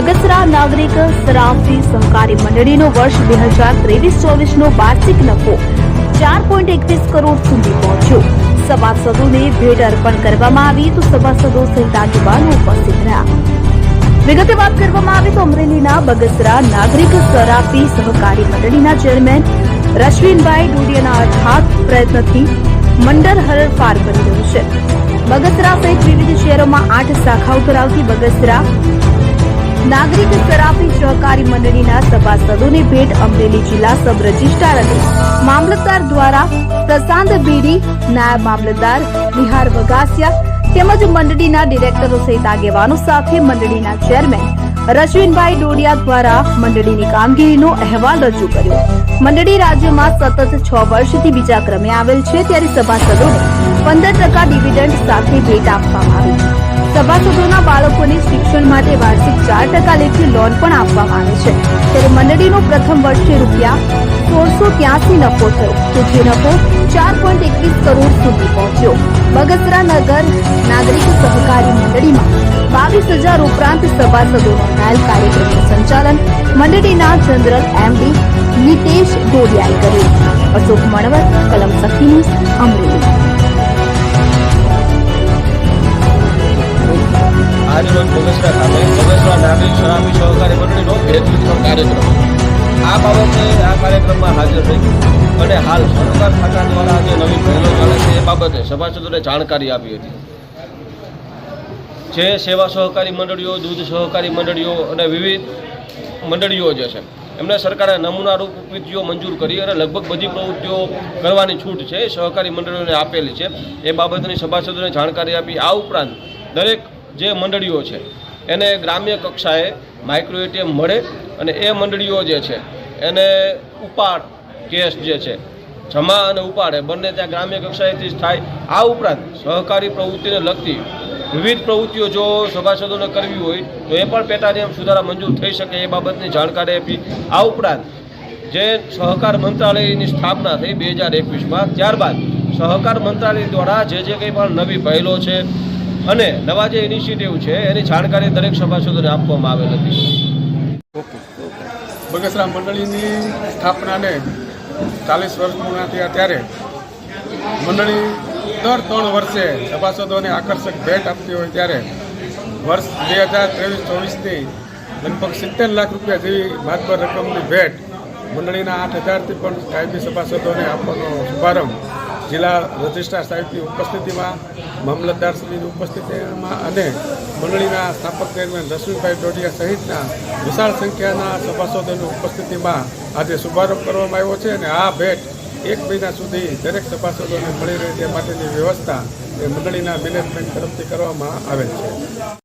બગસરા નાગરિક સરાફી સહકારી મંડળીનો વર્ષ બે હજાર ત્રેવીસ ચોવીસનો વાર્ષિક નફો ચાર પોઈન્ટ એકવીસ કરોડ સુધી પહોંચ્યો. સભાસદોને ભેટ અર્પણ કરવામાં આવી તો સભાસદો સહિત આગેવાનો ઉપસ્થિત રહ્યા. વિગતે વાત કરવામાં આવે તો અમરેલીના બગસરા નાગરિક સરાફી સહકારી મંડળીના ચેરમેન રશ્વિનભાઈ ડોડિયાના અર્થાત પ્રયત્નથી મંડળ હરણફાર કરી રહ્યું છે. બગસરા સહિત વિવિધ શહેરોમાં આઠ શાખાઓ ધરાવતી બગસરા નાગરિક સરાફી સહકારી મંડળીના સભાસદોને ભેટ અમરેલી જિલ્લા સબ રજિસ્ટ્રાર અને મામલતદાર દ્વારા પ્રશાંત બીડી, નાયબ મામલતદાર બિહાર વઘાસિયા તેમજ મંડળીના ડિરેક્ટરો સહિત આગેવાનો સાથે મંડળીના ચેરમેન રશ્વિનભાઈ ડોડિયા દ્વારા મંડળીની કામગીરીનો અહેવાલ રજૂ કર્યો. મંડળી રાજ્યમાં સતત છ વર્ષથી બીજા ક્રમે આવેલ છે ત્યારે સભાસદોને પંદર ટકા ડિવિડન્ડ સાથે ભેટ આપવામાં આવી સભાસદોના બાળકોને શિક્ષણ માટે વાર્ષિક ચાર ટકા લેખી લોન પણ આપવામાં આવે છે. ત્યારે મંડળીનો પ્રથમ વર્ષે રૂપિયા સોળસો ત્યાસી નફો થયો, તો જે નફો ચાર પોઈન્ટ એકવીસ કરોડ સુધી પહોંચ્યો. બગસરા નગર નાગરિક સહકારી મંડળીમાં બાવીસ હજાર ઉપરાંત સભાસદો નોંધાયેલ કાર્યક્રમનું સંચાલન મંડળીના જનરલ એમડી નીતેશ ડોડિયાએ કર્યું. અશોક મણવર, કલમ શક્તિ ન્યૂઝ, અમરેલી. આજરોજ આ બાબતે આ કાર્યક્રમમાં હાજર રહી અને હાલ સરકાર ખાતા દ્વારા જે નવી પહેલો ચાલે છે, એ બાબતે સભાસદોને જાણકારી આપી હતી. જે સેવા સહકારી મંડળીઓ, દૂધ સહકારી મંડળીઓ અને વિવિધ મંડળીઓ જે છે, એમને સરકારે નમૂનારૂપ પ્રવૃત્તિઓ મંજૂર કરી અને લગભગ બધી પ્રવૃત્તિઓ કરવાની છૂટ છે સહકારી મંડળીઓને આપેલી છે. એ બાબતની સભાસદોને જાણકારી આપી. આ ઉપરાંત દરેક જે મંડળીઓ છે, એને ગ્રામ્ય કક્ષાએ માઇક્રો એટીએમ મળે અને એ મંડળીઓ જે છે, એને ઉપાડ કેસ જે છે, જમા અને ઉપાડે, બંને ત્યાં ગ્રામ્ય કક્ષાએથી જ થાય. આ ઉપરાંત સહકારી પ્રવૃત્તિને લગતી વિવિધ પ્રવૃત્તિઓ જો સભાસદોને કરવી હોય, તો એ પણ પેટા નિયમ સુધારા મંજૂર થઈ શકે એ બાબતની જાણકારી આપી. આ ઉપરાંત જે સહકાર મંત્રાલયની સ્થાપના થઈ બે હજાર એકવીસમાં, ત્યારબાદ સહકાર મંત્રાલય દ્વારા જે જે કંઈ પણ નવી પહેલો છે અને નવા જે ઇનિશિયેટિવ છે, એની જાણકારી દરેક સભાસદોને આપવામાં આવેલ હતી. બગસરા મંડળીની સ્થાપનાને ચાલીસ વર્ષ પૂર્ણ થયા ત્યારે મંડળી દર ત્રણ વર્ષે સભાસદોને આકર્ષક ભેટ આપતી હોય ત્યારે વર્ષ બે હજાર ત્રેવીસ ચોવીસની લગભગ સિત્તેર લાખ રૂપિયા જેવી માતબર રકમની ભેટ મંડળીના આઠ હજારથી પણ કાયમી સભાસદોને આપવાનો શુભારંભ જિલ્લા રજિસ્ટ્રાર સાહેબની ઉપસ્થિતિમાં મામલતદારશ્રીની ઉપસ્થિતિમાં અને મંડળીના સ્થાપક ચેરમેન રશ્મિભાઈ ડોડિયા સહિતના વિશાળ સંખ્યાના સભાસદોની ઉપસ્થિતિમાં આજે શુભારંભ કરવામાં આવ્યો છે અને આ ભેટ એક મહિના સુધી દરેક સભાસદોને મળી રહે તે માટેની વ્યવસ્થા એ મંડળીના મેનેજમેન્ટ તરફથી કરવામાં આવેલ છે.